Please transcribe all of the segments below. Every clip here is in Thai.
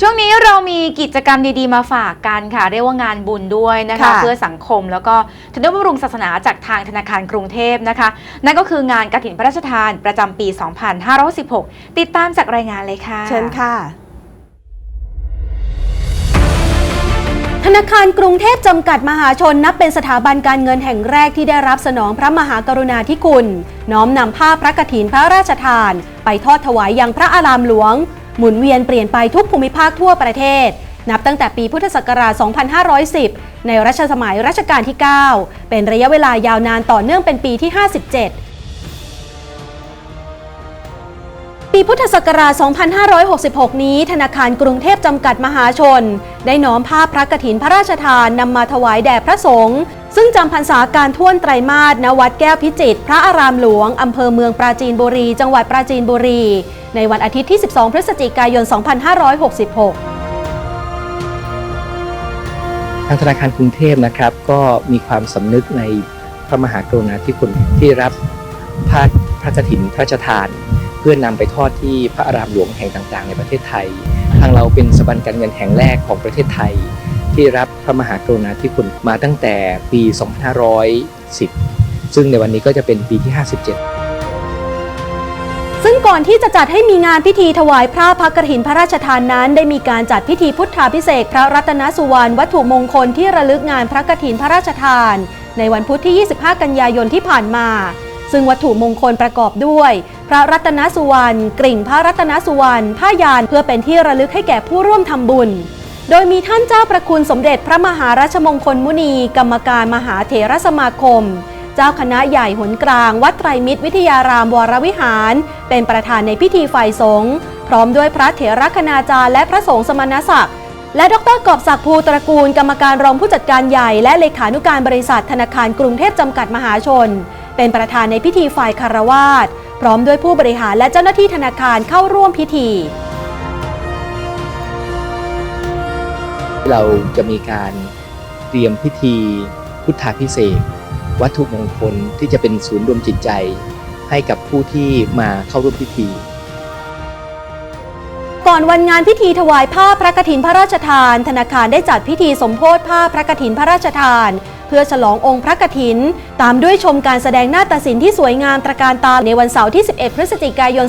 ช่วงนี้เรามีกิจกรรมดีๆมาฝากกันค่ะ เรียกว่างานบุญด้วยนะคะ ค่ะ เพื่อสังคมแล้วก็ธนุบำรุงศาสนาจากทางธนาคารกรุงเทพนะคะ นั่นก็คืองานกฐินพระราชทานประจำปี 2516 ติดตามจากรายงานเลยค่ะ เชิญค่ะ ธนาคารกรุงเทพจำกัดมหาชนนับเป็นสถาบันการเงินแห่งแรกที่ได้รับสนองพระมหากรุณาธิคุณ น้อมนำผ้าพระกฐินพระราชทาน ไปทอดถวายยังพระอารามหลวง หมุนเวียนเปลี่ยนไปทุกภูมิภาคทั่วประเทศ นับตั้งแต่ปีพุทธศักราช 2510 ในรัชสมัยรัชกาลที่ 9 เป็นระยะเวลายาวนานต่อเนื่องเป็นปีที่ 57ปีพุทธศักราช 2566 นี้ ธนาคารกรุงเทพจำกัดมหาชน ได้น้อมภาพพระกฐินพระราชทานนำมาถวายแด่พระสงฆ์ ซึ่งจำพรรษาการท่วนไตรมาสณวัดแก้วพิจิตรพระอารามหลวง อำเภอเมืองปราจีนบุรี จังหวัดปราจีนบุรี ในวันอาทิตย์ที่ 12 พฤศจิกายน 2566ทางธนาคารกรุงเทพนะครับก็มีความสำนึกในพระมหากรุณาธิคุณที่รับผ้าพระกฐินพระราชทาน เพื่อนำไปทอดที่พระอารามหลวงแห่งต่างๆ ในประเทศไทย ทางเราเป็นสถาบันการเงินแห่งแรกของประเทศไทย ที่รับพระมหากรุณาธิคุณมาตั้งแต่ปี 2510 ซึ่งในวันนี้ก็จะเป็นปีที่ 57ซึ่งก่อนที่จะจัดให้มีงานพิธีถวายพระพักฐินพระราชทานนั้น ได้มีการจัดพิธีพุทธาพิเศษพระรัตนสุวรรณวัตถุมงคลที่ระลึกงานพระกฐินพระราชทาน ในวันพุธที่ 25 กันยายนที่ผ่านมา ซึ่งวัตถุมงคลประกอบด้วย พระรัตนสุวรรณกริ่งพระรัตนสุวรรณผ้ายานเพื่อเป็นที่ระลึกให้แก่ผู้ร่วมทำบุญ โดยมีท่านเจ้าประคุณสมเด็จพระมหาราชมงคลมุนี กรรมการมหาเถรสมาคม เจ้าคณะใหญ่หนกลาง วัดไตรมิตรวิทยารามวรวิหาร เป็นประธานในพิธีฝ่ายสงฆ์พร้อมด้วยพระเถรคณาจารย์และพระสงฆ์สมณศักดิ์และดรกอบศักดิ์ภูตระกูลกรรมการรองผู้จัดการใหญ่และเลขานุการบริษัทธนาคารกรุงเทพจำกัดมหาชน เป็นประธานในพิธีฝ่ายคารวาสพร้อมด้วยผู้บริหารและเจ้าหน้าที่ธนาคารเข้าร่วมพิธี เราจะมีการเตรียมพิธีพุทธาพิเศษวัตถุมงคลที่จะเป็นศูนย์รวมจิตใจ ให้กับผู้ที่มาเข้าร่วมพิธี ก่อนวันงานพิธีถวายผ้าพระกฐินพระราชทาน ธนาคารได้จัดพิธีสมโพธิผ้าพระกฐินพระราชทาน เพื่อฉลององค์พระกฐิน ตามด้วยชมการแสดงหน้าตศิลป์ที่สวยงามตระการตาในวันเสาร์ที่ 11 พฤศจิกายน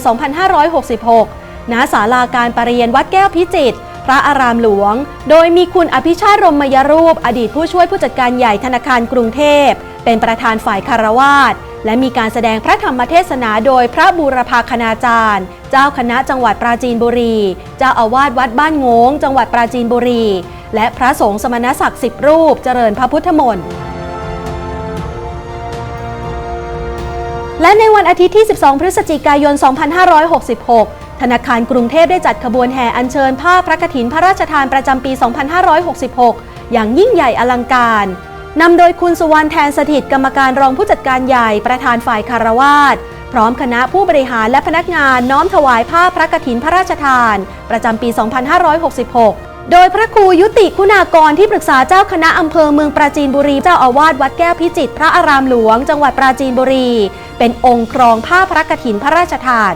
2566ณศาลาการประเรียนวัดแก้วพิจิตร ระอารามหลวง โดยมีคุณอภิชาติรมยรูป อดีตผู้ช่วยผู้จัดการใหญ่ธนาคารกรุงเทพ เป็นประธานฝ่ายคารวาสและมีการแสดงพระธรรมเทศนาโดยพระบูรพาคณาจารย์ เจ้าคณะจังหวัดปราจีนบุรี เจ้าอาวาสวัดบ้านงงจังหวัดปราจีนบุรี และพระสงฆ์สมณศักดิ์สิบรูปเจริญพระพุทธมนต์และในวันอาทิตย์ที่ 12 พฤศจิกายน 2566 ธนาคารกรุงเทพได้จัดขบวนแห่อัญเชิญผ้าพระกฐินพระราชทานประจำปี 2566 อย่างยิ่งใหญ่อลังการ นำโดยคุณสุวรรณแทนสถิตกรรมการรองผู้จัดการใหญ่ประธานฝ่ายคารวาสพร้อมคณะผู้บริหารและพนักงานน้อมถวายผ้าพระกฐินพระราชทาน ประจำปี 2566 โดยพระครูยุติคุณากรที่ปรึกษาเจ้าคณะอำเภอเมืองปราจีนบุรีเจ้าอาวาสวัดแก้วพิจิตรพระอารามหลวง จังหวัดปราจีนบุรี เป็นองค์ครองผ้าพระกฐินพระราชทาน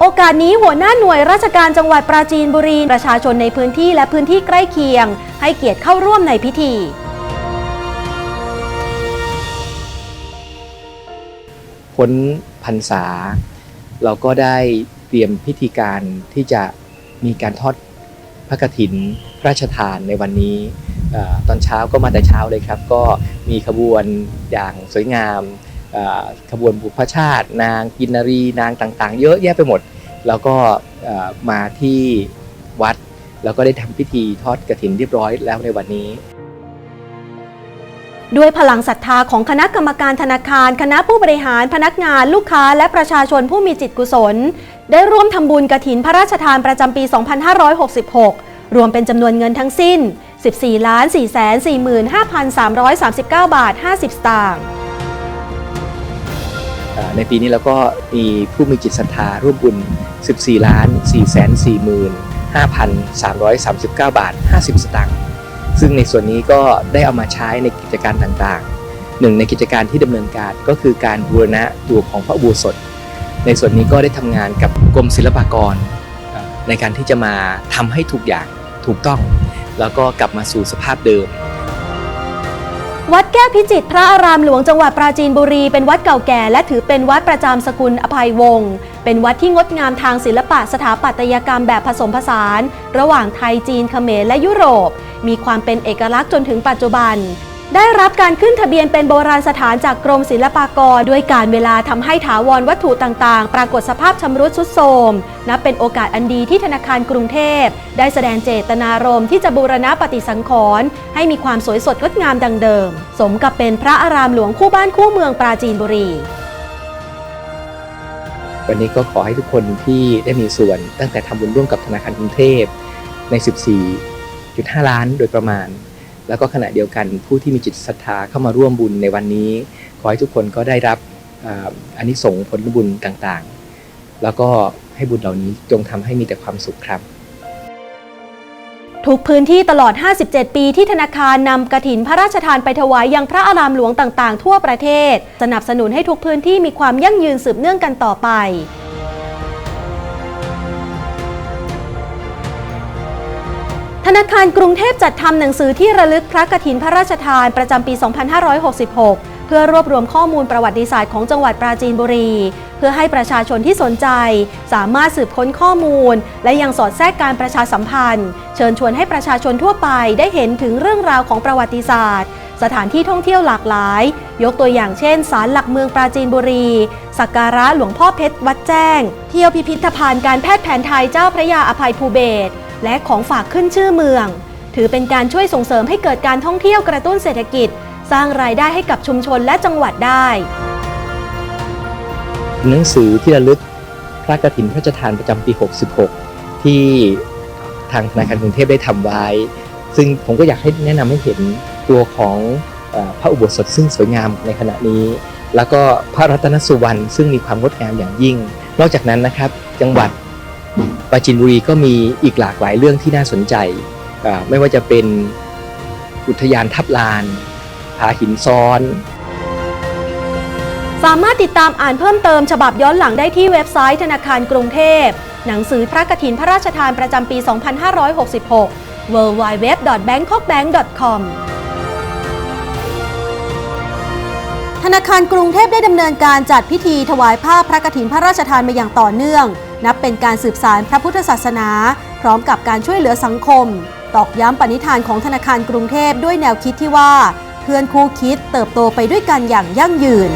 โอกาสนี้หัวหน้าหน่วยราชการจังหวัดปราจีนบุรีประชาชนในพื้นที่และพื้นที่ใกล้เคียง ให้เกียรติเข้าร่วมในพิธี พ้นพรรษา เราก็ได้เตรียมพิธีการที่จะมีการทอดพระกฐินพระราชทานในวันนี้ตอนเช้าก็มาแต่เช้าเลยครับ ก็มีขบวนอย่างสวยงาม ขบวนบุพชาติ นางกินรีนางต่างๆ เยอะแยะไปหมด แล้วก็มาที่วัด แล้วก็ได้ทำพิธีทอดกฐินเรียบร้อยแล้วในวันนี้ด้วยพลังศรัทธาของคณะกรรมการธนาคาร คณะผู้บริหารพนักงานลูกค้าและประชาชนผู้มีจิตกุศล ได้ร่วมทำบุญกระถินพระราชทานประจำปี 2566 รวมเป็นจำนวนเงินทั้งสิ้น 14 4 4 5 3 3 9 บาท 50 สตางค์ ในปีนี้เราก็มีผู้มีจิตศรัทธาร่วมบุญ 14 ล้าน4แสน4หมื่น5,339 บาท 50 สตางค์ ซึ่งในส่วนนี้ก็ได้เอามาใช้ในกิจการต่างๆ หนึ่งในกิจการที่ดำเนินการก็คือการบูรณะตัวของพระอุโบสถ ในส่วนนี้ก็ได้ทำงานกับกรมศิลปากรเอ่อในการที่จะมาทำให้ทุกอย่างถูกต้อง แล้วก็กลับมาสู่สภาพเดิม วัดแก้วพิจิตรพระอารามหลวงจังหวัดปราจีนบุรี เป็นวัดเก่าแก่ และถือเป็นวัดประจำสกุลอภัยวงศ์เป็นวัดที่งดงามทางศิลปะสถาปัตยกรรมแบบผสมผสาน ระหว่างไทยจีนเขมรและยุโรป มีความเป็นเอกลักษณ์จนถึงปัจจุบัน ได้รับการขึ้นทะเบียนเป็นโบราณสถานจากกรมศิลปากร ด้วยการเวลาทำให้ถาวรวัตถุต่างๆ ปรากฏสภาพชำรุดทรุดโทรมนับเป็นโอกาสอันดีที่ธนาคารกรุงเทพ ได้แสดงเจตนารมณ์ที่จะบูรณะปฏิสังขรณ์ให้มีความสวยสดงดงามดังเดิม สมกับเป็นพระอารามหลวงคู่บ้านคู่เมืองปราจีนบุรีวันนี้ก็ขอให้ทุกคนที่ได้มีส่วนตั้งแต่ทำบุญร่วมกับธนาคารกรุงเทพใน 14.5 ล้านโดยประมาณ แล้วก็ขณะเดียวกันผู้ที่มีจิตศรัทธาเข้ามาร่วมบุญในวันนี้ ขอให้ทุกคนก็ได้รับอ่าอานิสงผลบุญต่างๆ แล้วก็ให้บุญเหล่านี้จงทำให้มีแต่ความสุขครับ ทุกพื้นที่ตลอด 57 ปีที่ธนาคารนำกระถินพระราชทานไปถวายยังพระอารามหลวงต่างๆ ทั่วประเทศ สนับสนุนให้ทุกพื้นที่มีความยั่งยืนสืบเนื่องกันต่อไป ธนาคารกรุงเทพจัดทำหนังสือที่ระลึกพระกฐินพระราชทานประจำปี 2566 เพื่อรวบรวมข้อมูลประวัติศาสตร์ของจังหวัดปราจีนบุรี เพื่อให้ประชาชนที่สนใจ สามารถสืบค้นข้อมูล และยังสอดแทรกการประชาสัมพันธ์ เชิญชวนให้ประชาชนทั่วไปได้เห็นถึงเรื่องราวของประวัติศาสตร์ สถานที่ท่องเที่ยวหลากหลาย ยกตัวอย่างเช่นศาลหลักเมืองปราจีนบุรีสักการะหลวงพ่อเพชรวัดแจ้ง เที่ยวพิพิธภัณฑ์การแพทย์แผนไทยเจ้าพระยาอภัยภูเบศร และของฝากขึ้นชื่อเมือง ถือเป็นการช่วยส่งเสริมให้เกิดการท่องเที่ยวกระตุ้นเศรษฐกิจ สร้างรายได้ให้กับชุมชนและจังหวัดได้ หนังสือที่ระลึกพระกฐินพระราชทานประจำปี 66 ที่ทางธนาคารกรุงเทพได้ทำไว้ ซึ่งผมก็อยากให้แนะนำให้เห็นตัวของพระอุโบสถซึ่งสวยงามในขณะนี้ แล้วก็พระรัตนสุวรรณซึ่งมีความงดงามอย่างยิ่ง นอกจากนั้นนะครับจังหวัด ปราจีนบุรีก็มีอีกหลากหลายเรื่องที่น่าสนใจเอ่อไม่ว่าจะเป็นอุทยานทับลานผาหินซ้อน สามารถติดตามอ่านเพิ่มเติมฉบับย้อนหลังได้ที่เว็บไซต์ธนาคารกรุงเทพ หนังสือพระกฐินพระราชทานประจำปี 2566 www.bangkokbank.com ธนาคารกรุงเทพได้ดำเนินการจัดพิธีถวายผ้าพระกฐินพระราชทานมาอย่างต่อเนื่อง นับเป็นการสืบสารพระพุทธศาสนา พร้อมกับการช่วยเหลือสังคม ตอกย้ำปณิธานของธนาคารกรุงเทพด้วยแนวคิดที่ว่า เพื่อนคู่คิดเติบโตไปด้วยกันอย่างยั่งยืน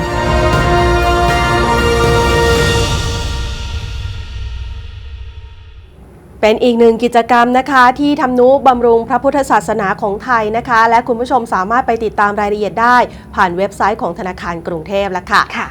เป็นอีกหนึ่งกิจกรรมนะคะที่ทำนุบำรุงพระพุทธศาสนาของไทยนะคะ และคุณผู้ชมสามารถไปติดตามรายละเอียดได้ ผ่านเว็บไซต์ของธนาคารกรุงเทพแล้วค่ะค่ะ